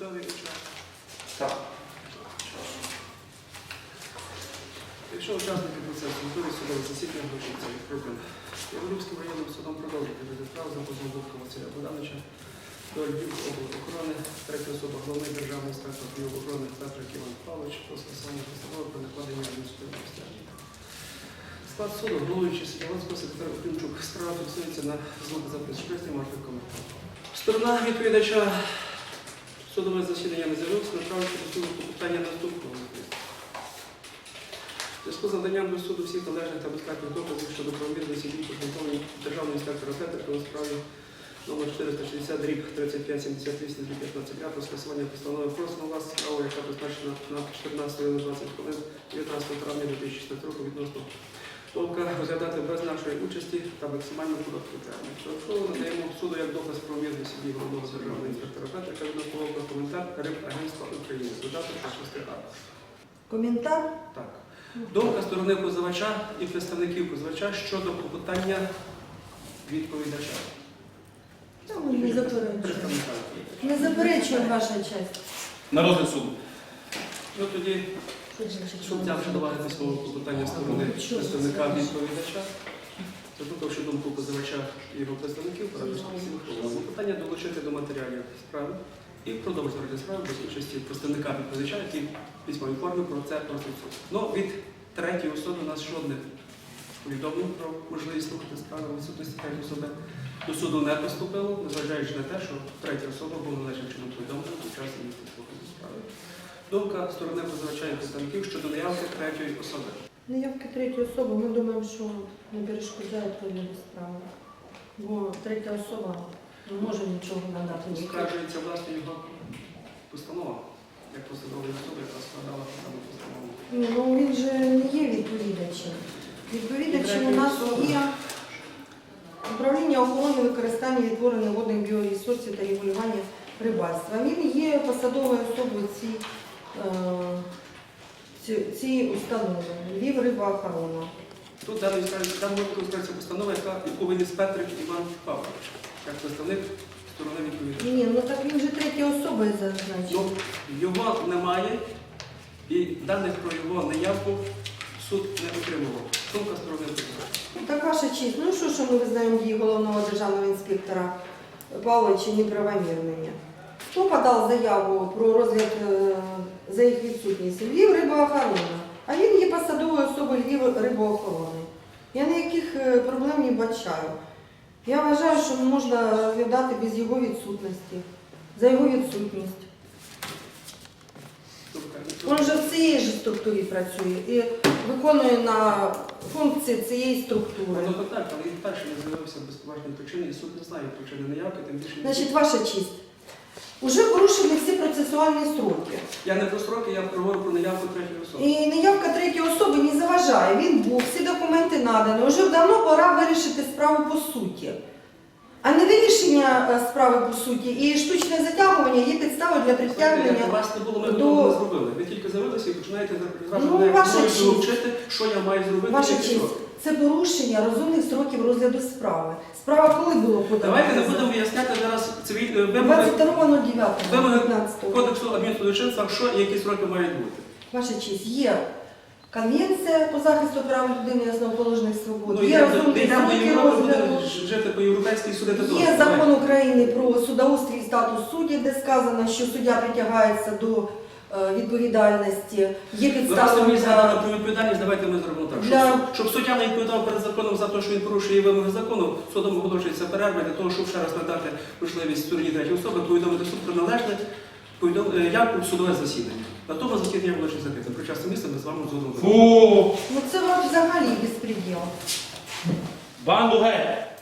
і час. Так. Якщо учасники процесу готові судове засідання вручиться відкритим. Яворівським районним судом продовжити розгляд за позовом Дудка Василя Богдановича до Львів охорони, третя особа, головний державний інспектор охорони Петр Іван Павлович про скасування постанови про накладення адміністративного стягнення. Склад суду, головуючий Сідяланського секретар Климчук, справа фіксується на звукозапис шписті Марти Коментар. Сторона відповідача судове засідання не з'явилося, направивши до суду питання наступного. В зв'язку з наданням до суду всіх належних та безпекових доказів щодо правомірності дій презентованих державного інспектора Петрика у справі номер 460 рік 3578 15 про скасування постанови просимо вас справу, яка призначена на 14 годину 20 хвилин 19 травня 2016 року відносно Толка розглядати без нашої участі та максимально короткий термін. Додатково надаємо суду як доказ правомірності дій головного державного інспектора Петрика відносно Толка коментар Риб Агентства України. Додаток до 6 а. Коментар? Так. Думка сторони позивача і представників позивача щодо клопотання відповідача. Та ми не заперечуємо. Представника. Не заперечуємо ваша честь. На розгляд суду. Ну тоді суддя вже давати письмове клопотання сторони представника відповідача. Заслухавши думку позивача і його представників, порадивши питання долучити до матеріалів справи і продовжити розгляд справи без участі представника відповідача, який в письмовій формі про це просить суд. Ну, від третьої особи у нас жодних повідомлень про можливість слухати справи відсутності третьої особи до суду не поступило, незважаючи на те, що третя особа була належним чином повідомлена під час місця слухання справи. Думка сторони позивача і представників щодо наявки третьої особи. Неявки третьої особи, ми думаємо, що не перешкоджає розгляду справи. Бо третя особа не може нічого надати. Оскаржується власне його постанова, як посадової особи, яка складала дану постанову. Ні, ну він же не є відповідачем. Відповідачем у нас є управління охорони використання і відтворення водних біоресурсів та регулювання рибальства. Він є посадовою особою ці, е, ці, цієї установи. Львів рибоохорона. Тут даний даному скажеться постанова, яка яку виніс Петрик Іван Павлович, як представник сторони відповідача. Ні, ну так він же третя особа зазначив. Ну, його немає, і даних про його неявку суд не отримував. Думка сторони позивача. Ну, Так, ваша честь, ну що, що ми визнаємо дії головного державного інспектора Павловича неправомірними? Хто подав заяву про розгляд е, за їх відсутність? Львів рибоохорона. А він є посадовою особою Львів рибоохорони. Я ніяких е, проблем не бачаю. Я вважаю, що можна розглядати без його відсутності, за його відсутність. Він же в цієї ж структурі працює і виконує на функції цієї структури. Ну так, так, але він перший не з'явився без поважної причини, і суд не знає причини неявки, тим більше Значить, ваша честь. Уже порушені всі процесуальні строки. Я не про строки, я говорю про неявку третьої особи. І неявка третьої особи не заважає. Він був, всі документи надані. Уже давно пора вирішити справу по суті. А не вирішення е, справи по суті і штучне затягування є підставою для притягнення. вас не було, ми до- не зробили. Ви тільки з'явилися і починаєте зразу Ну, вчити, що я маю зробити. Ваша честь. Це порушення розумних строків розгляду справи. Справа коли було подана? Давайте не будемо виясняти зараз цивільні вимоги 22.09.15. Вимоги кодексу адмінсудочинства, що які сроки мають бути. Ваша честь, є Конвенція по захисту прав людини і основоположних свобод, Ну, є до- розумні до Європи, розгляду. будемо жити по європейській судити теж. Є закон України про судоустрій і статус суддів, де сказано, що суддя притягається до е, відповідальності. Є Ви підстави просто згадали про відповідальність, давайте ми зробимо так. Для- Щоб, щоб суддя не відповідав перед законом за те, що він порушує вимоги закону, судом оголошується перерва для того, щоб ще раз надати можливість стороні третьої особи повідомити суд про належне е, явку в судове засідання. На тому засідання було ще закрите. Про час і місце ми з вами згодом. Ну це взагалі безпреділ. Банду геть!